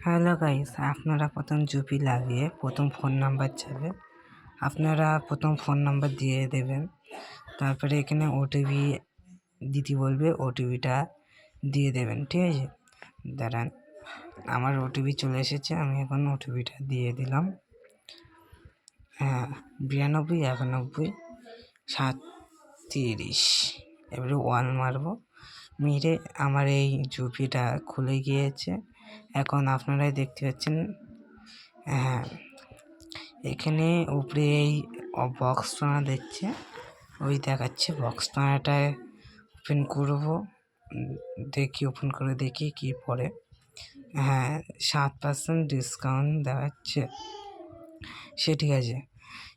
Hello guys, আপনারা প্রথম জুপি লাগিয়ে প্রথম ফোন নাম্বার চাবে আপনারা প্রথম ফোন নাম্বার দিয়ে দেবেন। তারপরে এখানে ওটিপি দিতে বলবে ওটিপিটা দিয়ে দেবেন, ঠিক আছে? দাঁড়ান, আমার ওটিপি চলে এসেছে, আমি এখন ওটিপিটা দিয়ে দিলাম। হ্যাঁ বিরানব্বই, একানব্বই সাত তিরিশ এবারে ওয়ান মারবো। মেরে আমার এই জুপিটা খুলে গিয়েছে। এখন আপনারাই দেখতে পাচ্ছেন হ্যাঁ এখানে উপরে এই বক্স টানা দেখছে, ওই দেখাচ্ছে বক্স টানাটায় ওপেন করব, দেখি ওপেন করে দেখি কি পড়ে। হ্যাঁ সাত পার্সেন্ট ডিসকাউন্ট দেখাচ্ছে। সে ঠিক আছে।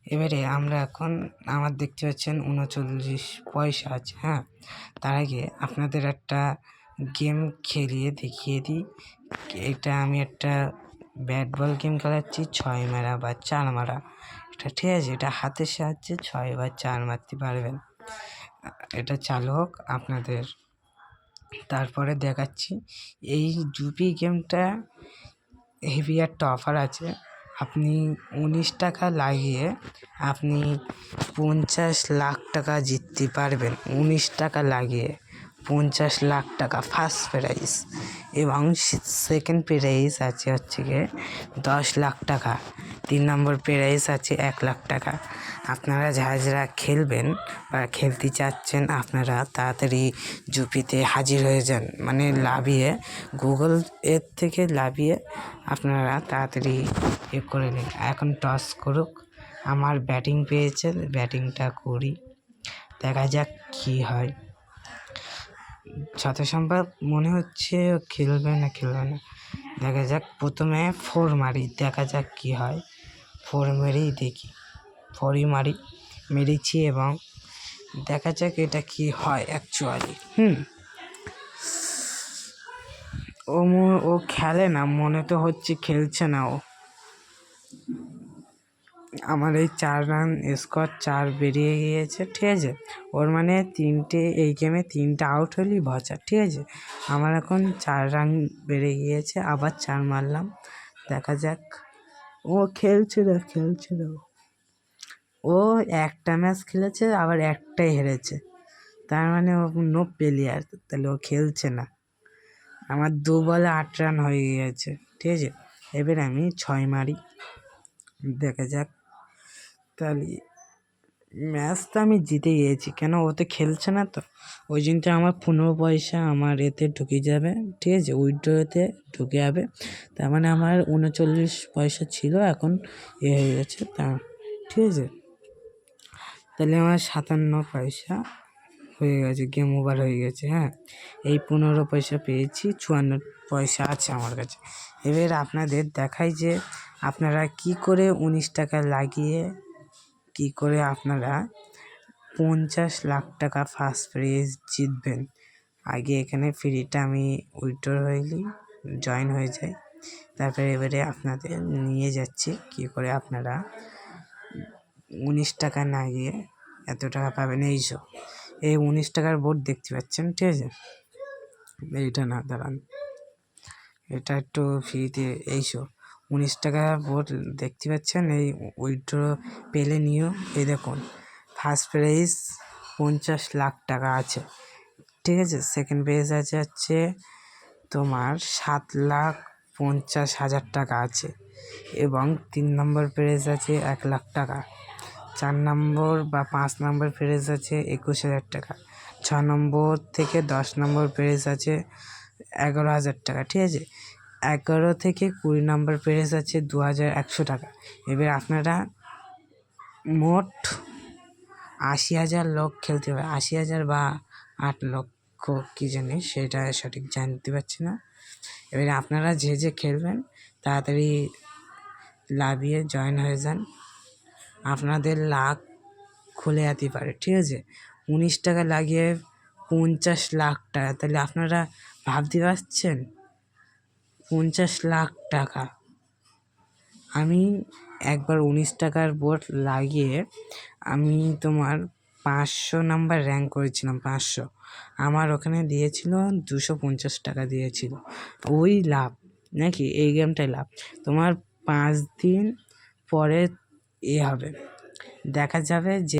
এবারে আমরা এখন আমার দেখতে পাচ্ছেন উনচল্লিশ পয়সা আছে হ্যাঁ? তার আগে আপনাদের একটা গেম খেলিয়ে দেখিয়ে দিই। এটা আমি একটা ব্যাট বল গেম খেলাচ্ছি, ছয় মারা বা চার মারা। এটা ঠিক আছে, এটা হাতের সাহায্যে ছয় বা চার মারতে পারবেন। এটা চালু হোক আপনাদের। তারপরে দেখাচ্ছি, এই জুপি গেমটা হেভি একটা অফার আছে। আপনি উনিশ টাকা লাগিয়ে আপনি পঞ্চাশ লাখ টাকা জিততে পারবেন। উনিশ টাকা লাগিয়ে পঞ্চাশ লাখ টাকা ফার্স্ট প্রাইজ এবং সেকেন্ড প্রাইজ আছে হচ্ছে গিয়ে দশ লাখ টাকা। তিন নম্বর প্রাইজ আছে এক লাখ টাকা। আপনারা যারা যারা খেলবেন বা খেলতে চাচ্ছেন, আপনারা তাড়াতাড়ি জুপিতে হাজির হয়ে যান। মানে লাভিয়ে গুগল এর থেকে লাভিয়ে আপনারা তাড়াতাড়ি এ করে নিন। এখন টস করুক। আমার ব্যাটিং পেয়েছে, ব্যাটিংটা করি। দেখা যাক কী হয়। যত সম্ভব মনে হচ্ছে খেলবে না খেলবে না। দেখা যাক প্রথমে ফোর মারি, দেখা যাক কী হয়। ফোর মেরেই দেখি, ফোরই মারি, মেরেছি এবং দেখা যাক এটা কি হয় অ্যাকচুয়ালি হুম। ও ও খেলে না, মনে তো হচ্ছে খেলছে না ও। আমার এই চার রান স্কোর চার বেরিয়ে গিয়েছে, ঠিক আছে? ওর মানে তিনটে, এই গেমে তিনটে আউট হলেই ভচা ঠিক আছে? আমার এখন চার রান বেড়ে গিয়েছে, আবার চার মারলাম, দেখা যাক। ও খেলছে না খেলছে না ও। ও একটা ম্যাচ খেলেছে, আবার একটাই হেরেছে। তার মানে ও নো প্লেয়ার তাহলে ও খেলছে না। আমার দু বলে আট রান হয়ে গিয়েছে ঠিক আছে? এবার আমি ছয় মারি। দেখা যাক। তাহলে ম্যাচ তো আমি জিতে গিয়েছি। কেন? ও তো খেলছে না তো। ওই জন্য আমার পনেরো পয়সা আমার এতে ঢুকে যাবে, ঠিক আছে? উইড্রোতে ঢুকে যাবে। তার মানে আমার উনচল্লিশ পয়সা ছিল, এখন এ হয়ে গেছে। তা, ঠিক আছে? তাহলে আমার সাতান্ন পয়সা হয়ে গেছে গেম ওভার হয়ে গেছে হ্যাঁ? এই পনেরো পয়সা পেয়েছি, চুয়ান্ন পয়সা আছে আমার কাছে। এবার আপনাদের দেখাই যে আপনারা কি করে উনিশ টাকা লাগিয়ে কি করে আপনারা পঞ্চাশ লাখ টাকা ফার্স্ট প্রাইজ জিতবেন? আগে এখানে ফ্রিটা আমি উইথড্র হইলি জয়েন হয়ে যাই তারপরে এবারে আপনাদের নিয়ে যাচ্ছি, কি করে আপনারা উনিশ টাকা না গিয়ে এত টাকা পাবেন? এইসব এই উনিশ টাকার বোর্ড দেখতে পাচ্ছেন, ঠিক আছে? এইটা না, দাঁড়ান। এটা একটু ফ্রিতে এইসব উনিশ টাকা বোর্ড দেখতে পাচ্ছেন, এই উইথড্র পেলে নিও। এই দেখুন ফার্স্ট প্রাইজ পঞ্চাশ লাখ টাকা আছে। ঠিক আছে সেকেন্ড প্রাইজ আছে হচ্ছে তোমার সাত লাখ পঞ্চাশ হাজার টাকা আছে এবং তিন নম্বর প্রাইজ আছে এক লাখ টাকা। চার নম্বর বা পাঁচ নম্বর প্রাইজ আছে একুশ হাজার টাকা। ছ নম্বর থেকে দশ নম্বর প্রাইজ আছে এগারো হাজার টাকা। ঠিক আছে এগারো থেকে কুড়ি নম্বর প্রাইজ আছে দু হাজার একশো টাকা। এবার আপনারা মোট আশি হাজার লোক খেলতে পারে আশি হাজার বা আট লক্ষ কী জানি, সেটা সঠিক জানতে পারছি না। এবারে আপনারা যে যে খেলবেন, তাড়াতাড়ি লাভিয়ে জয়েন হয়ে যান। আপনাদের লাখ খুলে যেতে পারে, ঠিক আছে? উনিশ টাকা লাগিয়ে পঞ্চাশ লাখ টাকা, তাহলে আপনারা ভাবতে পারছেন? পঞ্চাশ লাখ টাকা। আমি একবার উনিশ টাকার বোর্ড লাগিয়ে আমি তোমার পাঁচশো নাম্বার র্যাঙ্ক করেছিলাম, পাঁচশো। আমার ওখানে দিয়েছিল দুশো পঞ্চাশ টাকা দিয়েছিল। ওই লাভ, নাকি? এই গেমটাই লাভ। তোমার পাঁচ দিন পরে এ হবে। দেখা যাবে যে